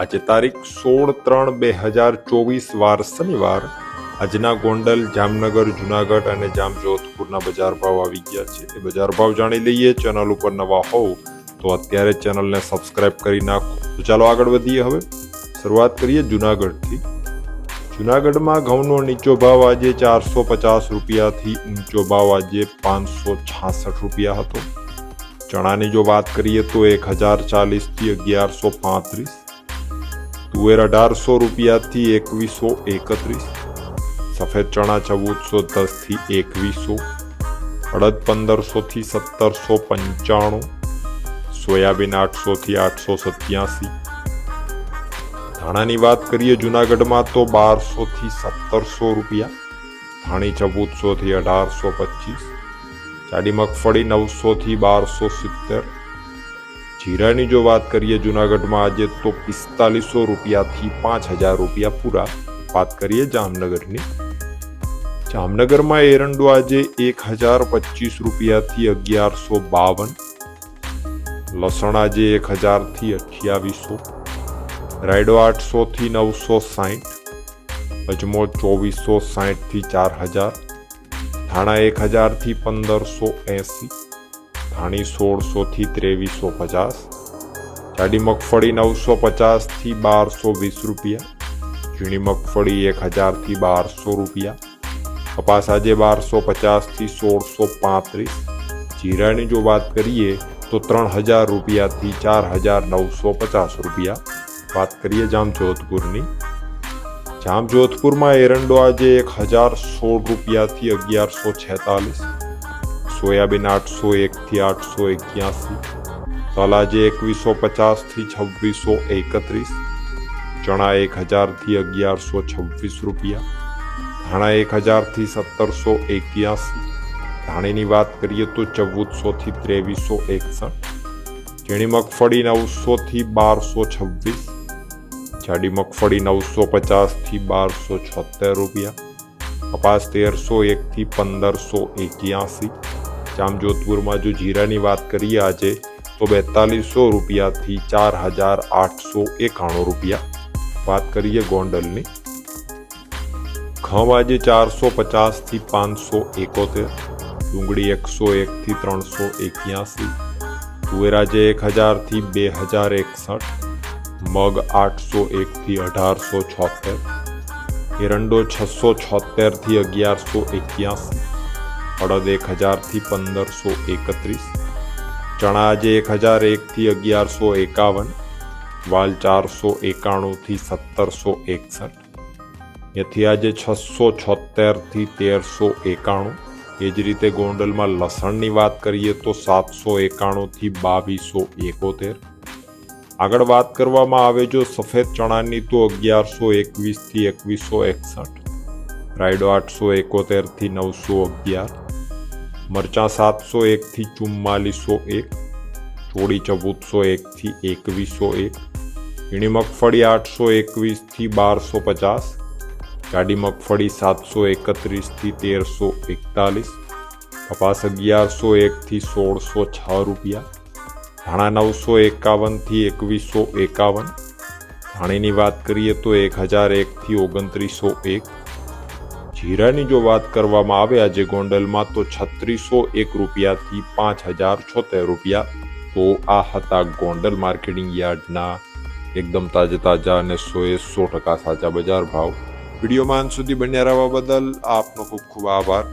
આજે તારીખ સોળ ત્રણ બે હજાર ચોવીસ વાર શનિવાર. આજના ગોંડલ, જામનગર, જુનાગઢ અને જામજોધપુરના બજાર ભાવ આવી ગયા છે. એ બજાર ભાવ જાણી લઈએ, ચેનલ ઉપર નવા હોવ તો અત્યારે ચેનલને સબસ્ક્રાઇબ કરી નાખો. તો ચાલો આગળ વધીએ હવે. શરૂઆત કરીએ જુનાગઢથી. જુનાગઢમાં ઘઉંનો નીચો ભાવ આજે ચારસો પચાસ રૂપિયાથી ઊંચો ભાવ આજે પાંચસો છાસઠ રૂપિયા હતો. ચણાની જો વાત કરીએ તો એક હજાર ચાલીસથી અગિયારસો પાંત્રીસ. તુવેર અઢારસો રૂપિયાથી એકવીસો એકત્રીસ સફેદ ચણા ચૌદસો દસથી એકવીસો અડદ પંદરસોથી સત્તરસો પંચાણું સોયાબીન આઠસોથી આઠસો સત્યાસી ધાણાની વાત કરીએ જુનાગઢમાં તો બારસોથી સત્તરસો રૂપિયા ધાણી ચૌદસોથી અઢારસો પચીસ જાડી મગફળી નવસોથી બારસો સિત્તેર જીરાની જો વાત કરીએ જુનાગઢમાં આજે તો પિસ્તાલીસો રૂપિયાથી પાંચ હજાર રૂપિયા પૂરા. વાત કરીએ જામનગરની. જામનગરમાં એરંડો આજે એક હજાર પચીસ રૂપિયાથી અગિયારસો બાવન. લસણ આજે એક હજારથી અઠ્યાવીસો. રાયડો આઠસોથી નવસો સાઠ અજમો ચોવીસો સાઠથી ચાર હજાર. ધાણા એક હજારથી પંદરસો એંસી. ધાણી સોળસોથી ત્રેવીસો પચાસ, જાડી મગફળી નવસો પચાસથી બારસો વીસ રૂપિયા, ઝીણી મગફળી એક હજારથી બારસો રૂપિયા, કપાસ આજે બારસો પચાસથી સોળસો પાંત્રીસ જીરાની જો વાત કરીએ તો ત્રણ હજાર રૂપિયાથી ચાર હજાર નવસો પચાસ રૂપિયા. વાત કરીએ જામજોધપુરની, જામજોધપુરમાં એરંડો આજે એક હજાર સોળ રૂપિયાથી અગિયારસો છેતાલીસ સોયાબીન આઠસો એકથી આઠસો એક્યાસી, તલાજે એકવીસો પચાસથી છવ્વીસો એકત્રીસ, ચણા એક હજારથી અગિયારસો છવ્વીસ રૂપિયા, ધાણા એક હજારથી સત્તરસો એક્યાસી, ધાણીની વાત કરીએ તો ચૌદસોથી ત્રેવીસો એકસઠ, ઝીણી મગફળી નવસોથી બારસો છવ્વીસ, જાડી મગફળી નવસો પચાસથી બારસો છોતેર રૂપિયા, કપાસ તેરસો એકથી પંદરસો એક્યાસી જામજોધપુરમાં જો જીરાની વાત કરીએ આજે, તો બેતાલીસો રૂપિયાથી ચાર હજાર આઠસો એકાણું રૂપિયા. વાત કરીએ ગોંડલની. ઘઉં આજે ચારસો પચાસથી પાંચસો એકોતેર, ડુંગળી એકસો એકથી ત્રણસો એક્યાસી, તુવેર આજે એક હજારથી બે હજાર એકસઠ, મગ આઠસો એકથી અઢારસો છોતેર, એરંડો છસો છોતેરથી અગિયારસો એક્યાસી અડદ એક હજારથી પંદરસો એકત્રીસ, ચણા આજે એક હજાર એકથી અગિયારસો એકાવન, વાલ ચારસો એકાણુંથી સત્તરસો એકસઠ. યથિયા આજે છસો છોતેરથી તેરસો એકાણું. એ જ રીતે ગોંડલમાં લસણની વાત કરીએ તો સાતસો એકાણુંથી બાવીસો એકોતેર. આગળ વાત કરવામાં આવે જો સફેદ ચણાની તો અગિયારસો એકવીસથી એકવીસો એકસઠ. રાયડો આઠસો એકોતેરથી નવસો અગિયાર. મરચાં સાતસો એકથી ચુમ્માલીસો એક ચોળી ચૌદસો એકથી એકવીસો એક ઝીણી મગફળી આઠસો એકવીસથી બારસો પચાસ, ગાડી મગફળી સાતસો એકત્રીસથી તેરસો એકતાલીસ, કપાસ અગિયારસો એકથી સોળસો છ રૂપિયા, ધાણા નવસો એકાવનથી એકવીસો એકાવન, ધાણીની વાત કરીએ તો એક હજાર એકથી ઓગણત્રીસો એક જીરાની જો વાત કરવામાં આવે આજે ગોંડલમાં, તો છત્રીસો એક રૂપિયાથી પાંચ હજાર છોતેર રૂપિયા. તો આ હતા ગોંડલ માર્કેટિંગ યાર્ડના એકદમ તાજા તાજા અને સોએ સો ટકા સાચા બજાર ભાવ. વિડીયોમાં અંત સુધી બન્યા રહેવા બદલ આપનો ખૂબ ખૂબ આભાર.